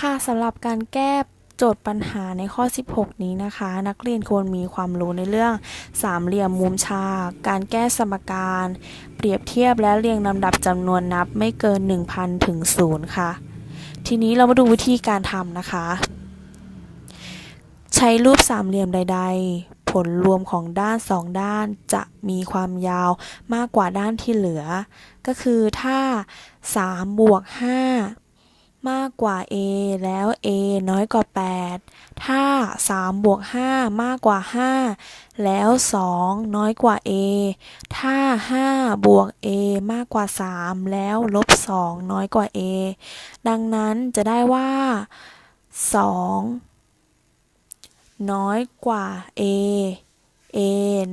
ค่ะสำหรับการแก้โจทย์ปัญหาในข้อ 16 นี้นะคะ นักเรียนควรมีความรู้ในเรื่องสามเหลี่ยมมุมฉาก การแก้สมการ เปรียบเทียบและเรียงลำดับจำนวนนับไม่เกิน 1,000 ถึง 0 ค่ะ ทีนี้เรามาดูวิธีการทำนะคะ ใช้รูปสามเหลี่ยมใด ๆ ผลรวมของด้านสองด้านจะมีความยาวมากกว่าด้านที่เหลือ ก็คือถ้า3บวก5มา กกว่า a แล้ว a น้อยกว่า 8 ถ้า 3 บวก 5 มากกว่า 5 แล้ว 2 น้อยกว่า a ถ้า 5 บวก a มากกว่า 3 แล้วลบ 2 น้อยกว่า a ดังนั้นจะได้ว่า 2 น้อยกว่า a a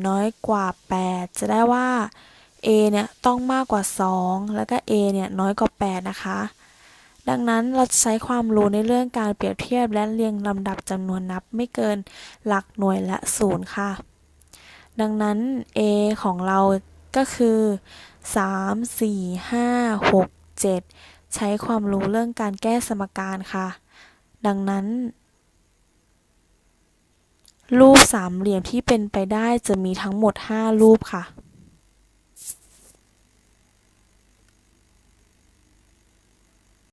น้อยกว่า 8 จะได้ว่า a เนี่ยต้องมากกว่า 2 แล้วก็ a เนี่ยน้อยกว่า 8 นะคะ ดังนั้นเราจะใช้ความรู้ในเรื่องการเปรียบเทียบและเรียงลำดับจำนวนนับไม่เกินหลักหน่วยและศูนย์ค่ะ ดังนั้น a ของเราก็คือ 3 4 5 6 7 ใช้ความรู้เรื่องการแก้สมการค่ะ ดังนั้น รูปสามเหลี่ยมที่เป็นไปได้จะมีทั้งหมด 5 รูปค่ะ